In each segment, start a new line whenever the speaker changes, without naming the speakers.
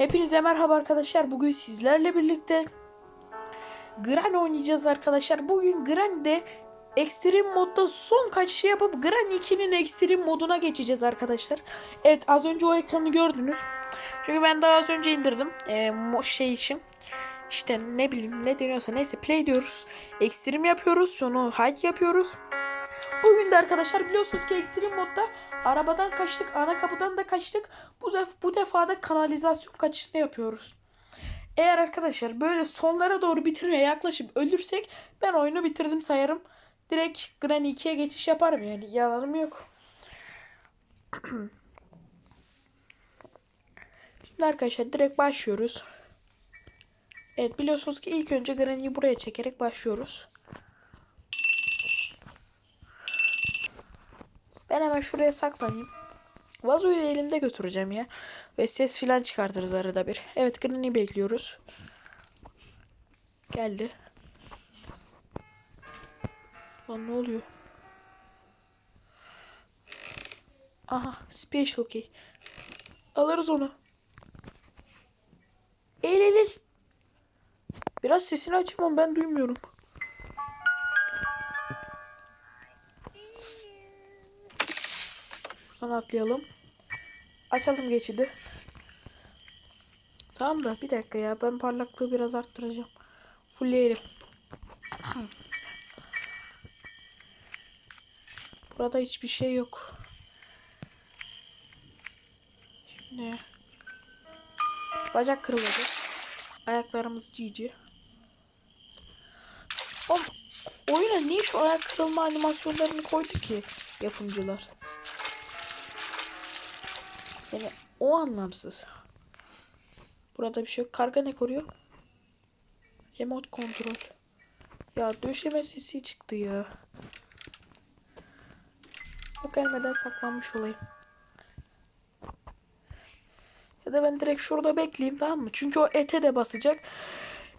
Hepinize merhaba arkadaşlar. Bugün sizlerle birlikte Granny oynayacağız arkadaşlar. Bugün Granny'de Extreme modda son kaçışı yapıp Granny 2'nin Extreme moduna geçeceğiz arkadaşlar. Evet az önce o ekranı gördünüz. Çünkü ben daha az önce indirdim. Ee, şey için. İşte ne bileyim ne deniyorsa neyse play diyoruz. Extreme yapıyoruz. Sonra hike yapıyoruz. Bugün de arkadaşlar biliyorsunuz ki Extreme modda arabadan kaçtık, ana kapıdan da kaçtık. Bu, def bu defa da kanalizasyon kaçışını yapıyoruz. Eğer arkadaşlar böyle sonlara doğru bitirmeye yaklaşıp ölürsek ben oyunu bitirdim sayarım. Direkt Granny 2'ye geçiş yaparım yani yalanım yok. Şimdi arkadaşlar direkt başlıyoruz. Evet biliyorsunuz ki ilk önce Granny'yi buraya çekerek başlıyoruz. Ben hemen şuraya saklanayım. Vazoyu da elimde götüreceğim ya. Ve ses filan çıkartırız arada bir. Evet Granny'i bekliyoruz. Geldi. Lan ne oluyor? Aha special key. Alırız onu. Eğil, eğil. Biraz sesini açayım ama ben duymuyorum. Şuradan atlayalım. Açalım geçidi. Tamam da bir dakika ya ben parlaklığı biraz arttıracağım. Fullleyelim. Burada hiçbir şey yok. Şimdi bacak kırıldı. Ayaklarımız cici. Oğlum, oyuna niye şu ayak kırılma animasyonlarını koydu ki yapımcılar? Yani o anlamsız. Burada bir şey yok. Karga ne koruyor? Remote kontrol. Ya döşeme sesi çıktı ya. O gelmeden saklanmış olayım. Ya da ben direkt şurada bekleyeyim tamam mı? Çünkü o ete de basacak.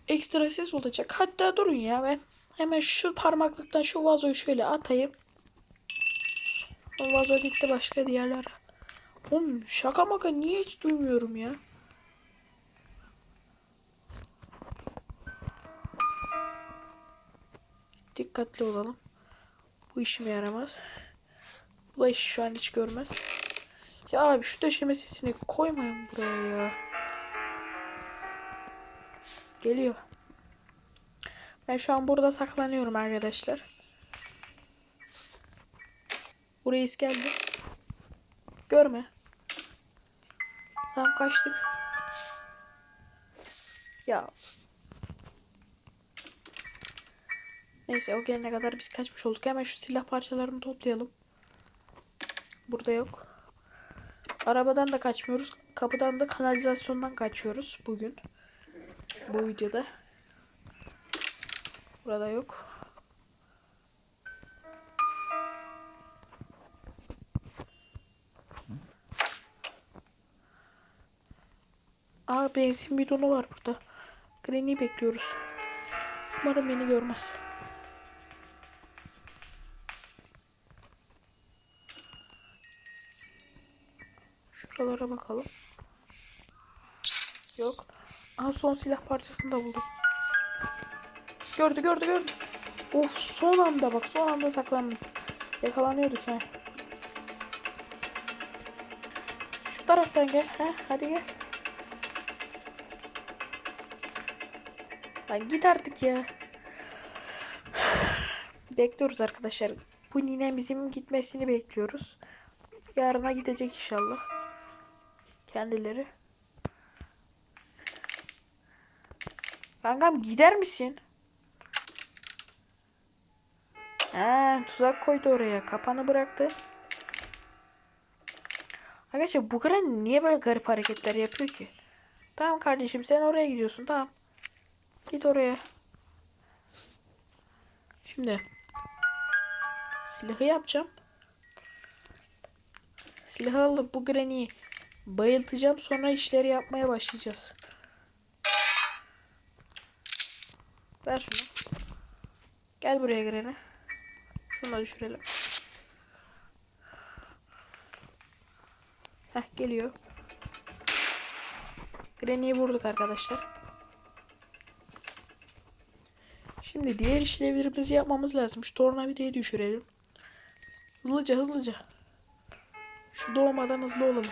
Ekstra ses olacak. Hatta durun ya ben hemen şu parmaklıktan şu vazoyu şöyle atayım. O vazo gitti başka diğerlere. Oğlum şaka maka niye hiç duymuyorum ya? Dikkatli olalım. Bu işime yaramaz. Bu da işi şu an hiç görmez. Ya abi şu döşeme sesini koymayın buraya ya. Geliyor. Ben şu an burada saklanıyorum arkadaşlar. Buraya geldi. Görme. Tamam kaçtık. Ya. Neyse o gelene kadar biz kaçmış olduk. Hemen şu silah parçalarını toplayalım. Burada yok. Arabadan da kaçmıyoruz. Kapıdan da kanalizasyondan kaçıyoruz bugün. Bu videoda. Burada yok. Benzin bidonu var burada. Granny'i bekliyoruz. Umarım beni görmez. Şuralara bakalım. Yok. Aha son silah parçasını da buldum. Gördü gördü gördü. Of son anda bak son anda saklandım. Yakalanıyorduk ha. Şu taraftan gel. Ha, hadi gel. Lan git artık ya. Bekliyoruz arkadaşlar. Bu ninemizin gitmesini bekliyoruz. Yarına gidecek inşallah. Kendileri. Kankam gider misin? Ha, tuzak koydu oraya. Kapanı bıraktı. Arkadaşlar bu kren niye böyle garip hareketler yapıyor ki? Tamam kardeşim sen oraya gidiyorsun tamam. Git oraya. Şimdi silahı yapacağım. Silahı alıp bu Granny'i bayıltacağım. Sonra işleri yapmaya başlayacağız. Ver şunu. Gel buraya Granny. Şunu da düşürelim. Heh geliyor. Granny'yi vurduk arkadaşlar. Şimdi diğer işlevlerimizi yapmamız lazım. Şu tornavidayı düşürelim. Hızlıca hızlıca. Şu doğmadan hızlı olalım.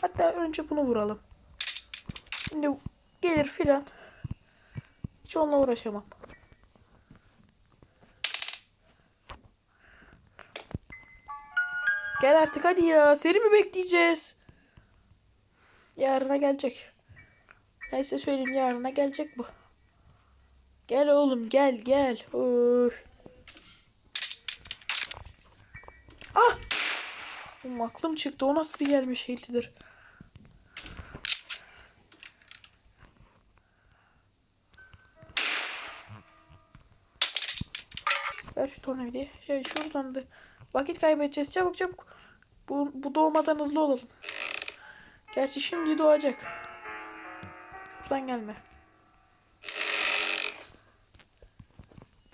Hatta önce bunu vuralım. Şimdi gelir filan. Hiç onunla uğraşamam. Gel artık hadi ya. Seni mi bekleyeceğiz? Yarına gelecek. Neyse söyleyeyim yarına gelecek bu. Gel oğlum gel gel. Öf. Ah! Oğlum aklım çıktı. O nasıl bir gelmiş şeylidir. Ver şu tornavidayı. Şey şuradan da. Vakit kaybedeceğiz. Çabuk çabuk. Bu, bu doğmadan hızlı olalım. Gerçi şimdi doğacak. Şuradan gelme.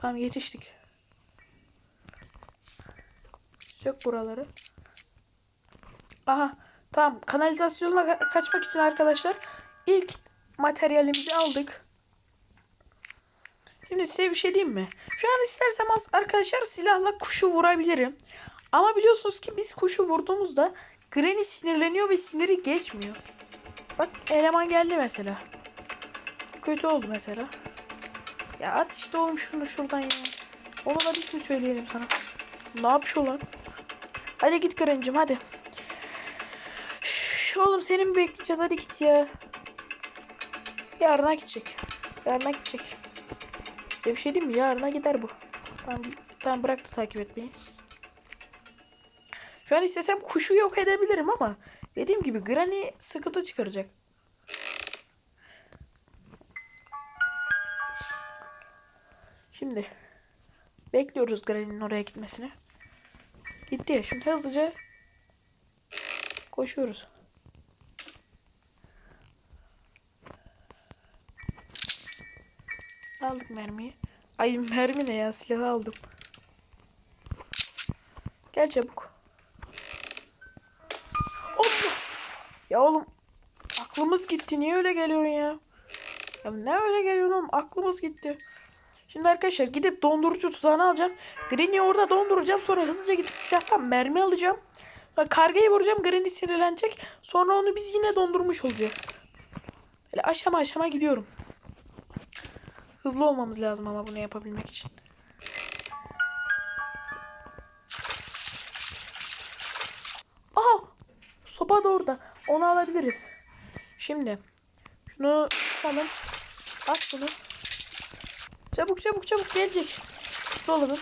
Tamam yetiştik. Sök buraları. Aha tamam kanalizasyonla ka- kaçmak için arkadaşlar ilk materyalimizi aldık. Şimdi size bir şey diyeyim mi? Şu an istersem arkadaşlar silahla kuşu vurabilirim. Ama biliyorsunuz ki biz kuşu vurduğumuzda Granny sinirleniyor ve siniri geçmiyor. Bak eleman geldi mesela. Kötü oldu mesela. Ya at işte oğlum şunu şuradan ya. Ona biz mi söyleyelim sana? Ne yapıyor lan? Hadi git Granny'cim hadi. Üf, oğlum seni mi bekleyeceğiz? Hadi git ya. Yarına gidecek. Yarına gidecek. Size bir şey diyeyim mi? Yarına gider bu. Tamam, tamam bıraktı takip etmeyi. Şu an istesem kuşu yok edebilirim ama dediğim gibi Granny sıkıntı çıkaracak. Şimdi bekliyoruz Granny'nin oraya gitmesini. Gitti ya şimdi hızlıca koşuyoruz. Aldık mermiyi. Ay mermi ne ya silahı aldım. Gel çabuk. Allah! Ya oğlum aklımız gitti. Niye öyle geliyorsun ya? Ya ne öyle geliyorsun oğlum? Aklımız gitti. Şimdi arkadaşlar gidip dondurucu tuzağını alacağım. Granny'i orada donduracağım. Sonra hızlıca gidip silahtan mermi alacağım. Sonra kargayı vuracağım. Granny sinirlenecek. Sonra onu biz yine dondurmuş olacağız. Böyle aşama aşama gidiyorum. Hızlı olmamız lazım ama bunu yapabilmek için. Aha! Sopa da orada. Onu alabiliriz. Şimdi şunu sıkalım. At bunu. Çabuk çabuk çabuk gelecek. Hızlı olalım.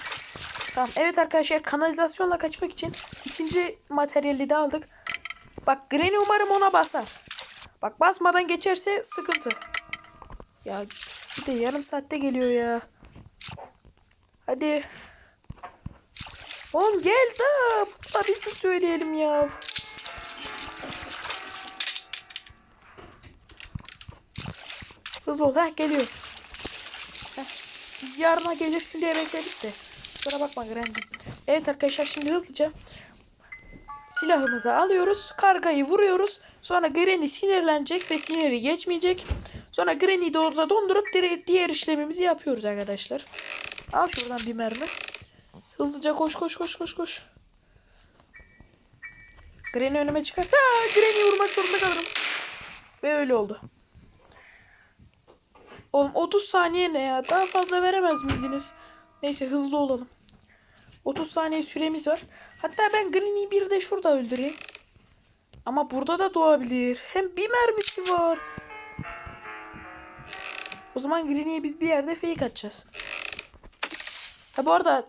Tamam. Evet arkadaşlar kanalizasyonla kaçmak için ikinci materyali de aldık. Bak Granny umarım ona basar. Bak basmadan geçerse sıkıntı. Ya bir de yarım saatte geliyor ya. Hadi. Oğlum gel da. Bunu da söyleyelim ya. Hızlı ol. Heh geliyor. Yarına gelirsin diye bekledik de. Kusura bakma Granny. Evet arkadaşlar şimdi hızlıca silahımızı alıyoruz. Kargayı vuruyoruz. Sonra Granny sinirlenecek ve siniri geçmeyecek. Sonra Granny'yi de orada dondurup diğer işlemimizi yapıyoruz arkadaşlar. Al şuradan bir mermi. Hızlıca koş koş koş koş koş. Granny önüme çıkarsa Granny'yi vurmak zorunda kalırım. Ve öyle oldu. Oğlum 30 saniye ne ya? Daha fazla veremez miydiniz? Neyse hızlı olalım. 30 saniye süremiz var. Hatta ben Granny'yi bir de şurada öldüreyim. Ama burada da doğabilir. Hem bir mermisi var. O zaman Granny'ye biz bir yerde fake atacağız. Ha bu arada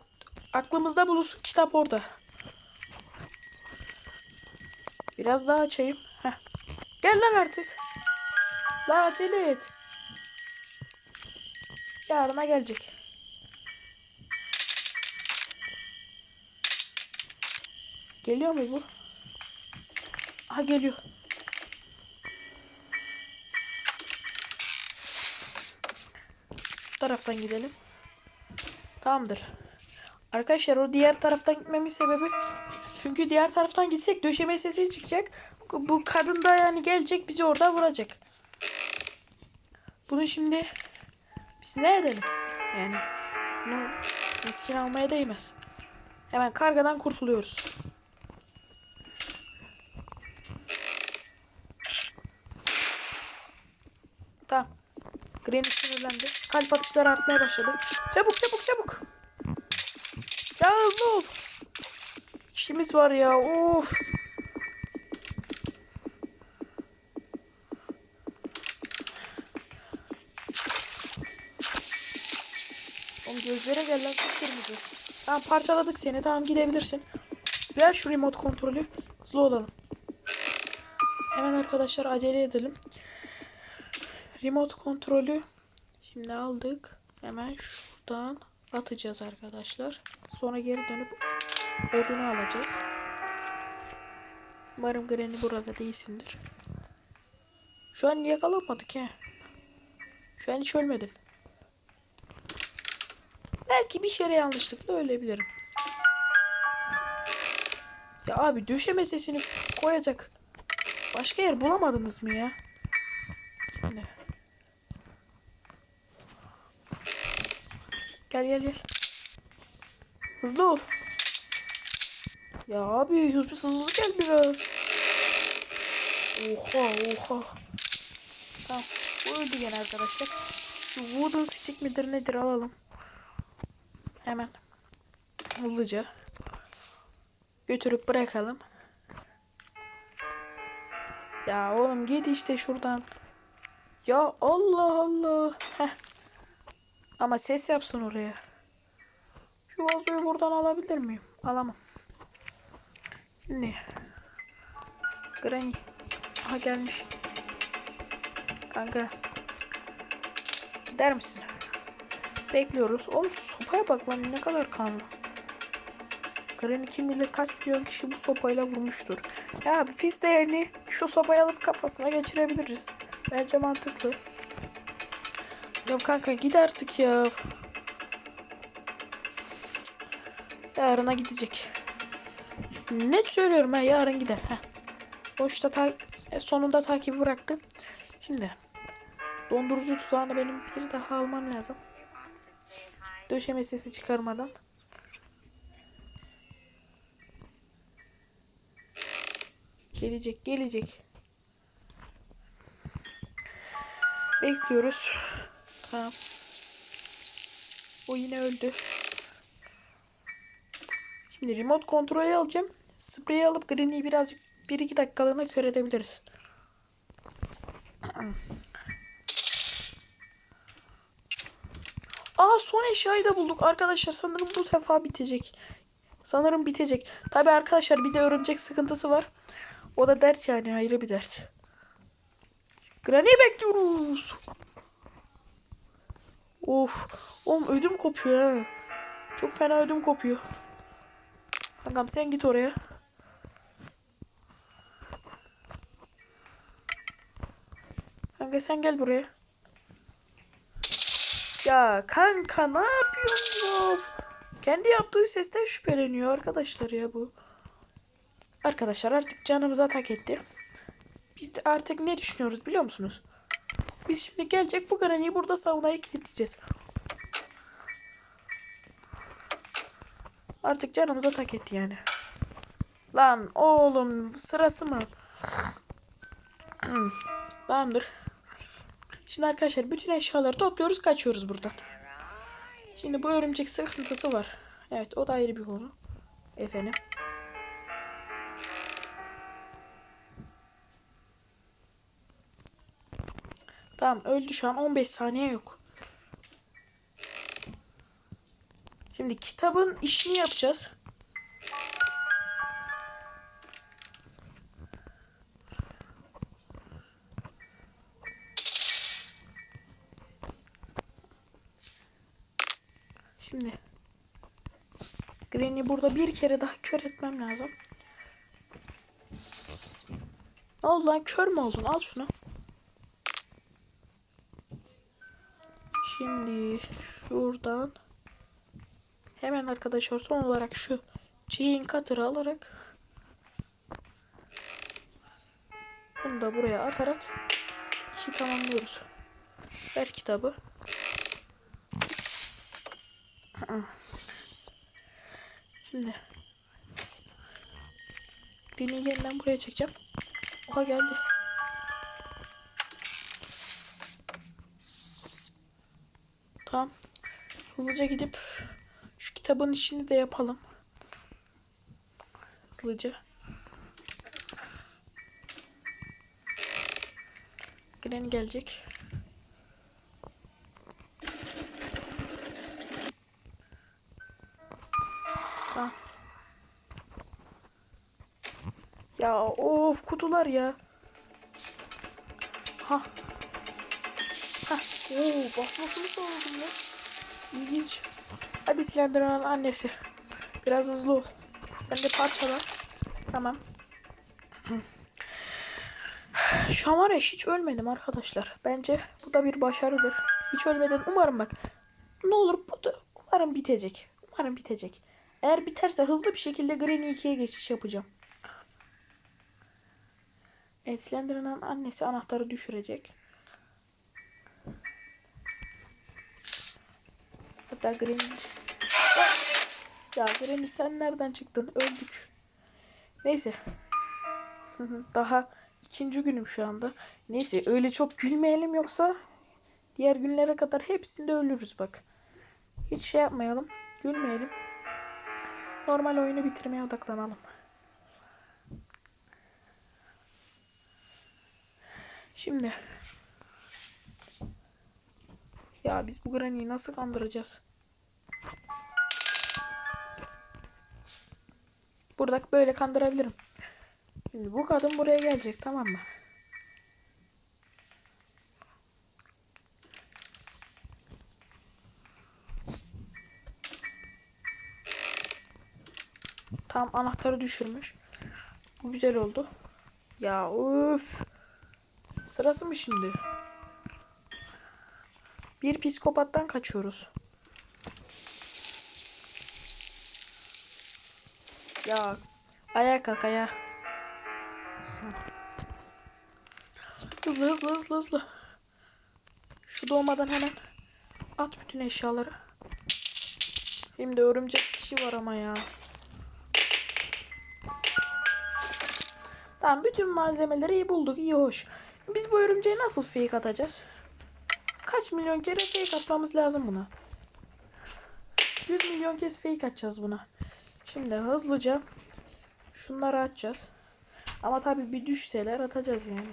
aklımızda bulunsun kitap orada. Biraz daha açayım. Heh. Gel lan artık. La acele et. Yarına gelecek. Geliyor mu bu? Aha geliyor. Şu taraftan gidelim. Tamamdır. Arkadaşlar o diğer taraftan gitmemin sebebi çünkü diğer taraftan gitsek döşeme sesi çıkacak. bu kadın da yani gelecek bizi orada vuracak. Bunu şimdi ne edelim? Yani bunu riskini almaya değmez. Hemen kargadan kurtuluyoruz. Tamam. Granny sinirlendi. Kalp atışları artmaya başladı. Çabuk çabuk çabuk. Ya hızlı ol. İşimiz var ya. Of. Gözlere gel lan kıpkırmızı. Tamam parçaladık seni. Tamam gidebilirsin. Ver şu remote kontrolü. Hızlı olalım. Hemen arkadaşlar acele edelim. Remote kontrolü şimdi aldık. Hemen şuradan atacağız arkadaşlar. Sonra geri dönüp odunu alacağız. Umarım Granny burada değilsindir. Şu an yakalanmadık he. Şu an hiç ölmedim. Belki bir şere yanlışlıkla ölebilirim. Ya abi döşeme sesini koyacak. Başka yer bulamadınız mı ya? Ne? Gel gel gel. Hızlı ol. Ya abi hızlı hızlı gel biraz. Oha oha. Tamam. Bu öldü gene arkadaşlar. Şu wooden stick midir nedir alalım. Hemen. Hızlıca. Götürüp bırakalım. Ya oğlum git işte şuradan. Ya Allah Allah. Heh. Ama ses yapsın oraya. Şu vazoyu buradan alabilir miyim? Alamam. Şimdi. Granny. Aha gelmiş. Kanka. Gider misin? Bekliyoruz. Oğlum sopaya bak lan ne kadar kanlı. Granny kim bilir kaç milyon kişi bu sopayla vurmuştur. Ya pis de yani şu sopayı alıp kafasına geçirebiliriz. Bence mantıklı. Ya kanka git artık ya. Yarına gidecek. Net söylüyorum ha yarın gider. Heh. Boşta ta e, sonunda takibi bıraktım. Şimdi dondurucu tuzağını benim bir daha almam lazım. Döşeme sesi çıkarmadan. Gelecek gelecek. Bekliyoruz. Tamam. O yine öldü. Şimdi remote kontrolü alacağım. Spreyi alıp Granny'i birazcık 1-2 dakikalığına kör edebiliriz. son eşyayı da bulduk arkadaşlar. Sanırım bu sefa bitecek. Sanırım bitecek. Tabi arkadaşlar bir de örümcek sıkıntısı var. O da dert yani ayrı bir dert. Granny'i bekliyoruz. Of. Oğlum ödüm kopuyor ha. Çok fena ödüm kopuyor. Kankam sen git oraya. Kanka sen gel buraya. Ya kanka ne yapıyorsun ya? Kendi yaptığı sesten şüpheleniyor arkadaşlar ya bu. Arkadaşlar artık canımıza tak etti. Biz de artık ne düşünüyoruz biliyor musunuz? Biz şimdi gelecek bu Granny'i burada saunaya kilitleyeceğiz. Artık canımıza tak etti yani. Lan oğlum sırası mı? Hmm, Tamamdır. Şimdi arkadaşlar bütün eşyaları topluyoruz kaçıyoruz buradan. Şimdi bu örümcek sıkıntısı var. Evet o da ayrı bir konu. Efendim. Tamam öldü şu an 15 saniye yok. Şimdi kitabın işini yapacağız. Şimdi Granny burada bir kere daha kör etmem lazım. Ne oldu lan kör mü oldun? Al şunu. Şimdi şuradan hemen arkadaşlar son olarak şu chain cutter'ı alarak Bunu da buraya atarak işi tamamlıyoruz. Ver kitabı. Şimdi beni yeniden buraya çekeceğim. Oha geldi. Tamam. Hızlıca gidip şu kitabın işini de yapalım. Hızlıca. Granny gelecek. Of kutular ya. Ha. Ha. Oo basmasını sağladım ya. İlginç. Hadi Slenderman'ın annesi. Biraz hızlı ol. Sen de parçala. Tamam. Şu an var ya hiç ölmedim arkadaşlar. Bence bu da bir başarıdır. Hiç ölmeden umarım bak. Ne olur bu da umarım bitecek. Umarım bitecek. Eğer biterse hızlı bir şekilde Granny 2'ye geçiş yapacağım. Evet Slenderman'ın annesi anahtarı düşürecek. Hatta Granny... Ya Granny sen nereden çıktın? Öldük. Neyse. Daha ikinci günüm şu anda. Neyse öyle çok gülmeyelim yoksa diğer günlere kadar hepsinde ölürüz bak. Hiç şey yapmayalım. Gülmeyelim. Normal oyunu bitirmeye odaklanalım. Şimdi. Ya biz bu Granny'yi nasıl kandıracağız? Burada böyle kandırabilirim. Şimdi bu kadın buraya gelecek tamam mı? Tam anahtarı düşürmüş. Bu güzel oldu. Ya öf. Sırası mı şimdi? Bir psikopattan kaçıyoruz. Ya ayağa kalk ayağa. Hızlı hızlı hızlı hızlı. Şu doğmadan hemen at bütün eşyaları. Şimdi örümcek kişi var ama ya. Tamam bütün malzemeleri iyi bulduk iyi hoş. Biz bu örümceğe nasıl fake atacağız? Kaç milyon kere fake atmamız lazım buna? 100 milyon kez fake atacağız buna. Şimdi hızlıca şunları atacağız. Ama tabii bir düşseler atacağız yani.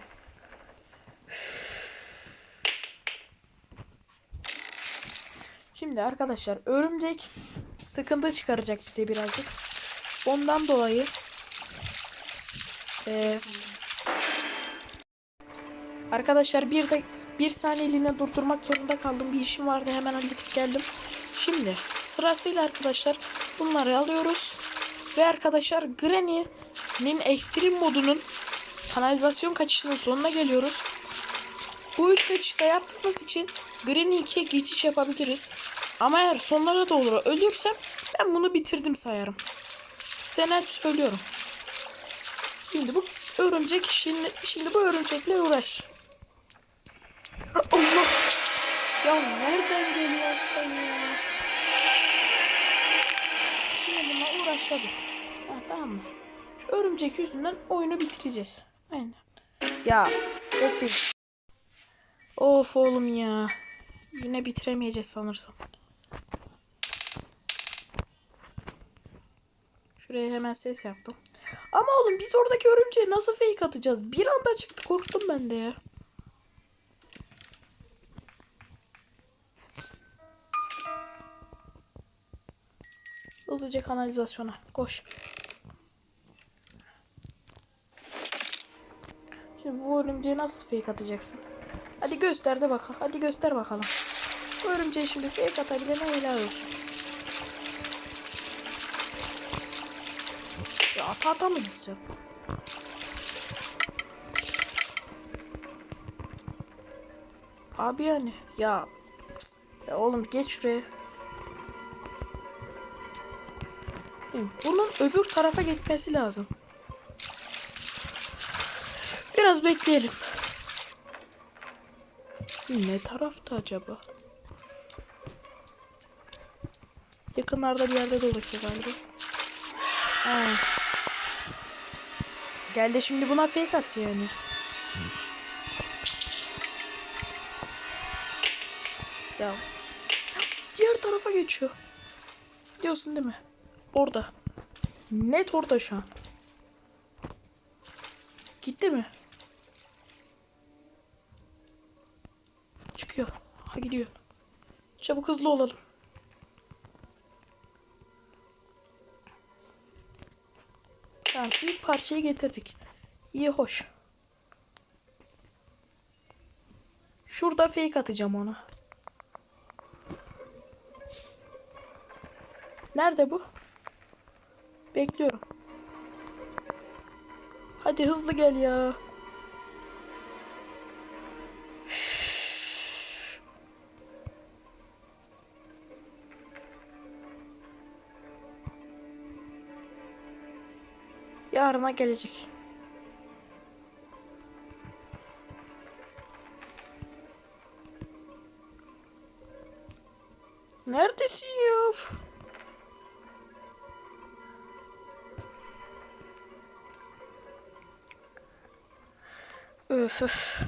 Şimdi arkadaşlar örümcek sıkıntı çıkaracak bize birazcık. Ondan dolayı ee, arkadaşlar bir de bir saniyeliğine durdurmak zorunda kaldım. Bir işim vardı hemen halledip geldim. Şimdi sırasıyla arkadaşlar bunları alıyoruz. Ve arkadaşlar Granny'nin ekstrem modunun kanalizasyon kaçışının sonuna geliyoruz. Bu üç kaçışta yaptığımız için Granny 2'ye geçiş yapabiliriz. Ama eğer sonlara doğru ölürsem ben bunu bitirdim sayarım. Sana söylüyorum. Şimdi bu örümcek şimdi, şimdi bu örümcekle uğraş. Allah! Ya nereden geliyorsun ya? Şimdi bununla uğraş tabii. Ha, tamam mı? Şu örümcek yüzünden oyunu bitireceğiz. Aynen. Ya bekle. Of oğlum ya. Yine bitiremeyeceğiz sanırsam. Şuraya hemen ses yaptım. Ama oğlum biz oradaki örümceğe nasıl fake atacağız? Bir anda çıktı korktum ben de ya. Hızlıca kanalizasyona koş. Şimdi bu örümceğe nasıl fake atacaksın? Hadi göster de bakalım. Hadi göster bakalım. Bu örümceğe şimdi fake atabilene helal olsun. Ya ata ata mı gitsin? Abi yani ya, ya oğlum geç şuraya. Bunun öbür tarafa gitmesi lazım. Biraz bekleyelim. Ne tarafta acaba? Yakınlarda bir yerde dolaşıyor galiba. Ha. Gel de şimdi buna fake at yani. Ya. Diğer tarafa geçiyor. Diyorsun değil mi? Orada. Net orada şu an. Gitti mi? Çıkıyor. Ha gidiyor. Çabuk hızlı olalım. Tamam ilk parçayı getirdik. İyi hoş. Şurada fake atacağım ona. Nerede bu? Bekliyorum. Hadi hızlı gel ya. Yarına gelecek. Neredesin ya? Öf öf.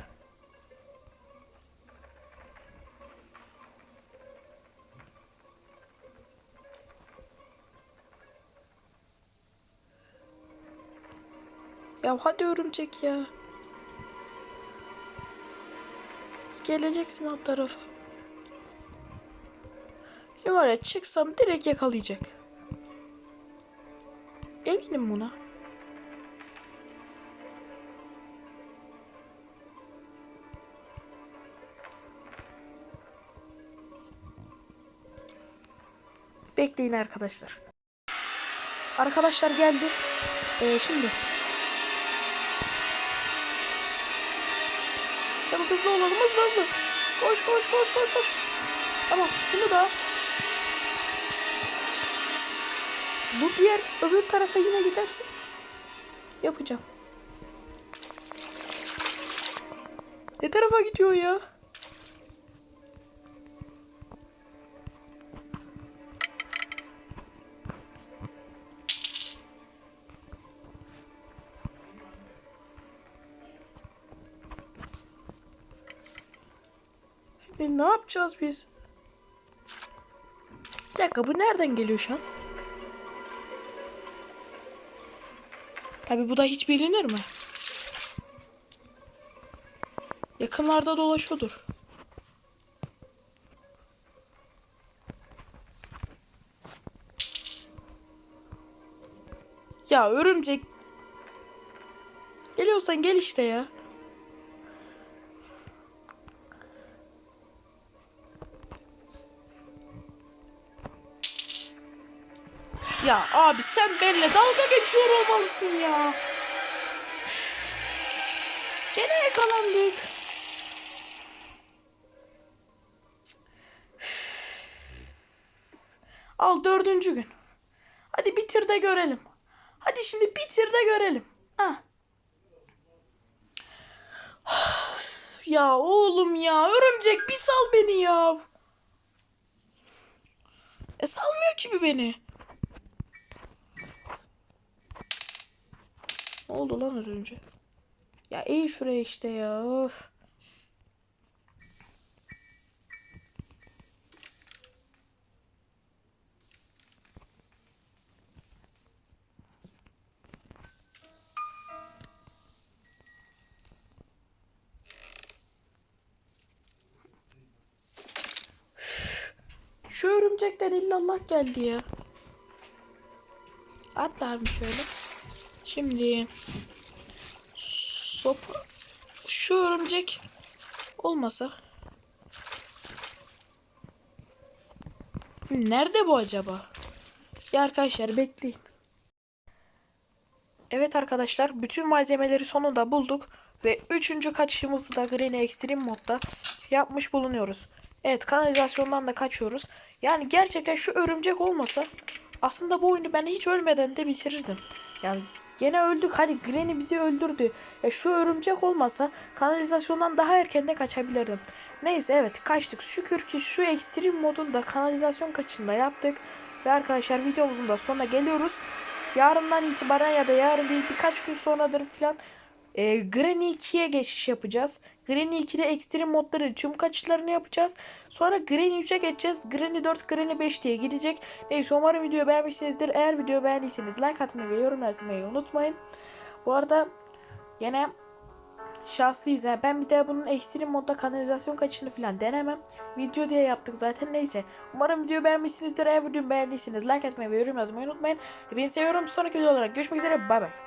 Ya hadi örümcek ya. Geleceksin alt tarafa. Ya çıksam direkt yakalayacak. Eminim buna. Bekleyin arkadaşlar. Arkadaşlar geldi. Ee, şimdi. Çabuk hızlı olalım hızlı hızlı. Koş koş koş koş koş. Tamam bunu da. Bu diğer öbür tarafa yine giderse yapacağım. Ne tarafa gidiyor ya? Yapacağız biz? Bir dakika bu nereden geliyor şu an? Tabi bu da hiç bilinir mi? Yakınlarda dolaşıyordur. Ya örümcek. Geliyorsan gel işte ya. Ya abi sen benimle dalga geçiyor olmalısın ya. Gene yakalandık. Al dördüncü gün. Hadi bitir de görelim. Hadi şimdi bitir de görelim. Ha. Ya oğlum ya örümcek bir sal beni ya. E salmıyor ki beni. Ne oldu lan az önce? Ya iyi şuraya işte ya. Of. Şu örümcekten illallah geldi ya. Atlar mı şöyle? Şimdi sopa şu örümcek olmasa Nerede bu acaba? Ya arkadaşlar bekleyin. Evet arkadaşlar bütün malzemeleri sonunda bulduk ve üçüncü kaçışımızı da Green Extreme modda yapmış bulunuyoruz. Evet kanalizasyondan da kaçıyoruz. Yani gerçekten şu örümcek olmasa aslında bu oyunu ben hiç ölmeden de bitirirdim. Yani Gene öldük. Hadi Granny bizi öldürdü. E şu örümcek olmasa kanalizasyondan daha erkenden kaçabilirdim. Neyse evet kaçtık. Şükür ki şu ekstrem modun da kanalizasyon kaçında yaptık. Ve arkadaşlar videomuzun da sonuna geliyoruz. Yarından itibaren ya da yarın değil birkaç gün sonradır filan e, Granny 2'ye geçiş yapacağız. Granny 2'de ekstrem modların tüm kaçışlarını yapacağız. Sonra Granny 3'e geçeceğiz. Granny 4, Granny 5 diye gidecek. Neyse umarım videoyu beğenmişsinizdir. Eğer videoyu beğendiyseniz like atmayı ve yorum yazmayı unutmayın. Bu arada yine şanslıyız. Yani ben bir daha bunun ekstrem modda kanalizasyon kaçışını falan denemem. Video diye yaptık zaten neyse. Umarım videoyu beğenmişsinizdir. Eğer videoyu beğendiyseniz like atmayı ve yorum yazmayı unutmayın. Hepinizi seviyorum. Sonraki video olarak görüşmek üzere. Bay bay.